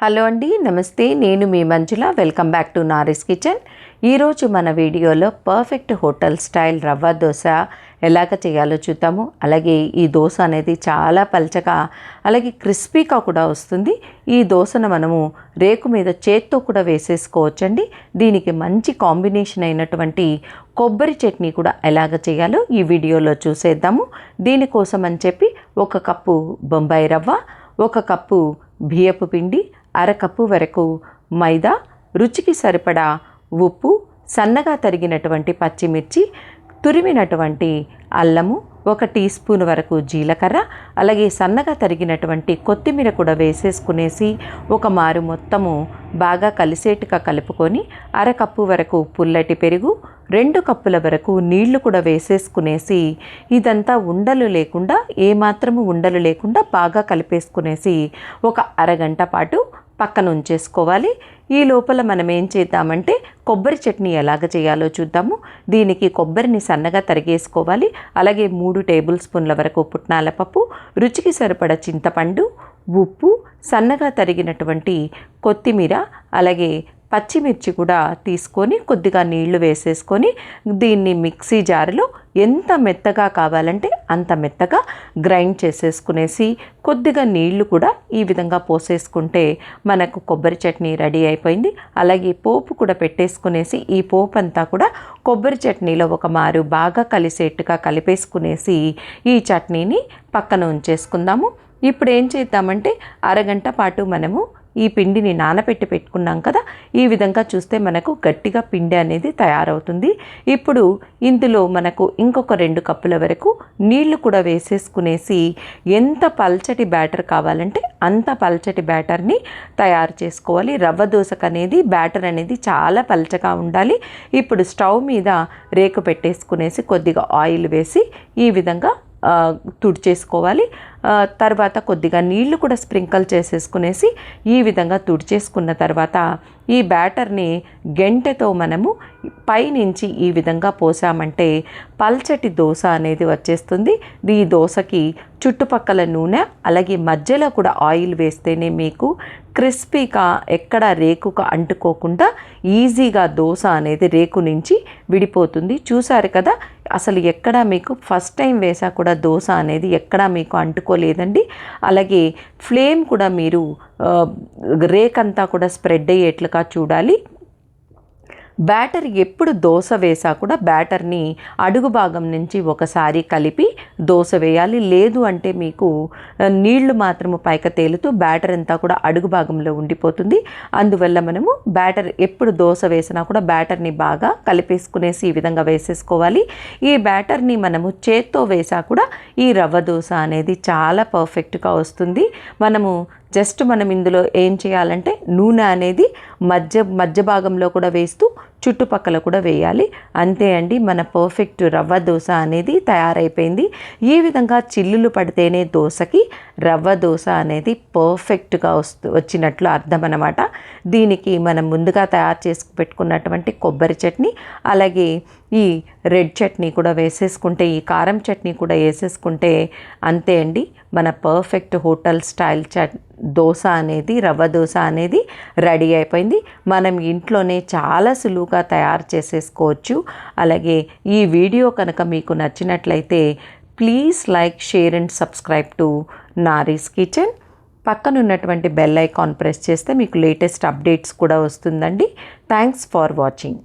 Hello అండి నమస్తే. నేను మీ Manjula. Welcome back to Nari's kitchen. ఈరోజు మన వీడియోలో perfect hotel style rava dosa ఎలాగ చేయాలో చూద్దాము. అలాగే ఈ దోశ అనేది చాలా పలచగా అలాగే క్రిస్పీగా కూడా వస్తుంది. ఈ దోశను మనము రేకు మీద చేత్తో కూడా వేసేసుకోవచ్చండి. దీనికి మంచి కాంబినేషన్ అయినటువంటి కొబ్బరి చట్నీ కూడా ఎలాగ చేయాలో ఈ వీడియోలో చూసేద్దాము. దీనికోసం అని చెప్పి ఒక కప్పు బొంబాయి రవ్వ ఒక కప్పు బియ్యపు పిండి అరకప్పు వరకు మైదా రుచికి సరిపడా ఉప్పు సన్నగా తరిగినటువంటి పచ్చిమిర్చి తురిమినటువంటి అల్లము ఒక టీ స్పూన్ వరకు జీలకర్ర అలాగే సన్నగా తరిగినటువంటి కొత్తిమీర కూడా వేసేసుకునేసి ఒక మారు మొత్తము బాగా కలిసేట్టుగా కలుపుకొని అరకప్పు వరకు పుల్లటి పెరుగు రెండు కప్పుల వరకు నీళ్ళు కూడా వేసేసుకునేసి ఇదంతా ఉండలు లేకుండా ఏమాత్రము ఉండలు లేకుండా బాగా కలిపేసుకునేసి ఒక అరగంట పాటు పక్కన ఉంచేసుకోవాలి ఈ లోపల మనం ఏం చేద్దామంటే కొబ్బరి చట్నీ ఎలాగ చేయాలో చూద్దాము. దీనికి కొబ్బరిని సన్నగా తరిగేసుకోవాలి. అలాగే మూడు టేబుల్ స్పూన్ల వరకు పుట్నాల పప్పు రుచికి సరిపడ చింతపండు ఉప్పు సన్నగా తరిగినటువంటి కొత్తిమీర అలాగే పచ్చిమిర్చి కూడా తీసుకొని కొద్దిగా నీళ్ళు వేసేసుకొని దీన్ని మిక్సీ జారులో ఎంత మెత్తగా కావాలంటే అంత మెత్తగా గ్రైండ్ చేసేసుకునేసి కొద్దిగా నీళ్ళు కూడా ఈ విధంగా పోసేసుకుంటే మనకు కొబ్బరి చట్నీ రెడీ అయిపోయింది. అలాగే పోపు కూడా పెట్టేసుకునేసి ఈ పోపు అంతా కూడా కొబ్బరి చట్నీలో ఒక మారు బాగా కలిసేట్టుగా కలిపేసుకునేసి ఈ చట్నీని పక్కన ఉంచేసుకుందాము. ఇప్పుడు ఏం చేద్దామంటే అరగంట పాటు మనము ఈ పిండిని నానబెట్టి పెట్టుకున్నాం కదా ఈ విధంగా చూస్తే మనకు గట్టిగా పిండి అనేది తయారవుతుంది. ఇప్పుడు ఇందులో మనకు ఇంకొక రెండు కప్పుల వరకు నీళ్ళు కూడా వేసేసుకునేసి ఎంత పల్చటి బ్యాటర్ కావాలంటే అంత పల్చటి బ్యాటర్ని తయారు చేసుకోవాలి. రవ్వ దోశకు అనేది బ్యాటర్ అనేది చాలా పల్చగా ఉండాలి. ఇప్పుడు స్టవ్ మీద రేకు పెట్టేసుకునేసి కొద్దిగా ఆయిల్ వేసి ఈ విధంగా తుడిచేసుకోవాలి. తర్వాత కొద్దిగా నీళ్ళు కూడా స్ప్రింకల్ చేసేసుకునేసి ఈ విధంగా తుడిచేసుకున్న తర్వాత ఈ బ్యాటర్ని గెంటెతో మనము పైనుంచి ఈ విధంగా పోసామంటే పల్చటి దోశ అనేది వచ్చేస్తుంది. ఈ దోశకి చుట్టుపక్కల నూనె అలాగే మధ్యలో కూడా ఆయిల్ వేస్తేనే మీకు క్రిస్పీగా ఎక్కడ రేకుగా అంటుకోకుండా ఈజీగా దోశ అనేది రేకు నుంచి విడిపోతుంది. చూసారు కదా అసలు ఎక్కడ మీకు ఫస్ట్ టైం వేసా కూడా దోశ అనేది ఎక్కడ మీకు అంటుకోలేదండి. అలాగే ఫ్లేమ్ కూడా మీరు రేక్ అంతా కూడా స్ప్రెడ్ అయ్యేట్లుగా చూడాలి. బ్యాటర్ ఎప్పుడు దోశ వేసా కూడా బ్యాటర్ని అడుగు భాగం నుంచి ఒకసారి కలిపి దోశ వేయాలి. లేదు అంటే మీకు నీళ్ళు మాత్రము పైక తేలుతూ బ్యాటర్ అంతా కూడా అడుగు భాగంలో ఉండిపోతుంది. అందువల్ల మనము బ్యాటర్ ఎప్పుడు దోశ వేసినా కూడా బ్యాటర్ని బాగా కలిపేసుకునేసి ఈ విధంగా వేసేసుకోవాలి. ఈ బ్యాటర్ని మనము చేత్తో వేసా కూడా ఈ రవ్వ దోశ అనేది చాలా పర్ఫెక్ట్గా వస్తుంది. మనము జస్ట్ మనం ఇందులో ఏం చేయాలంటే నూనె అనేది మధ్య మధ్య భాగంలో కూడా వేస్తూ చుట్టుపక్కల కూడా వేయాలి. అంతే అండి మన పర్ఫెక్ట్ రవ్వ దోశ అనేది తయారైపోయింది. ఈ విధంగా చిల్లులు పడితేనే దోశకి రవ్వ దోశ అనేది పర్ఫెక్ట్గా వస్తు వచ్చినట్లు అర్థం అనమాట దీనికి మనం ముందుగా తయారు చేసి పెట్టుకున్నటువంటి కొబ్బరి చట్నీ అలాగే ఈ రెడ్ చట్నీ కూడా వేసేసుకుంటే ఈ కారం చట్నీ కూడా వేసేసుకుంటే అంతే అండి. మన పర్ఫెక్ట్ హోటల్ స్టైల్ చట్ దోశ అనేది రవ్వ దోశ అనేది రెడీ అయిపోయింది. మనం ఇంట్లోనే చాలా సులువుగా తయారు చేసేసుకోవచ్చు. అలాగే ఈ వీడియో కనుక మీకు నచ్చినట్లయితే please like share and subscribe to Nari's kitchen పక్కన ఉన్నటువంటి బెల్ ఐకాన్ ప్రెస్ చేస్తే మీకు లేటెస్ట్ అప్డేట్స్ కూడా వస్తుందండి. Thanks for watching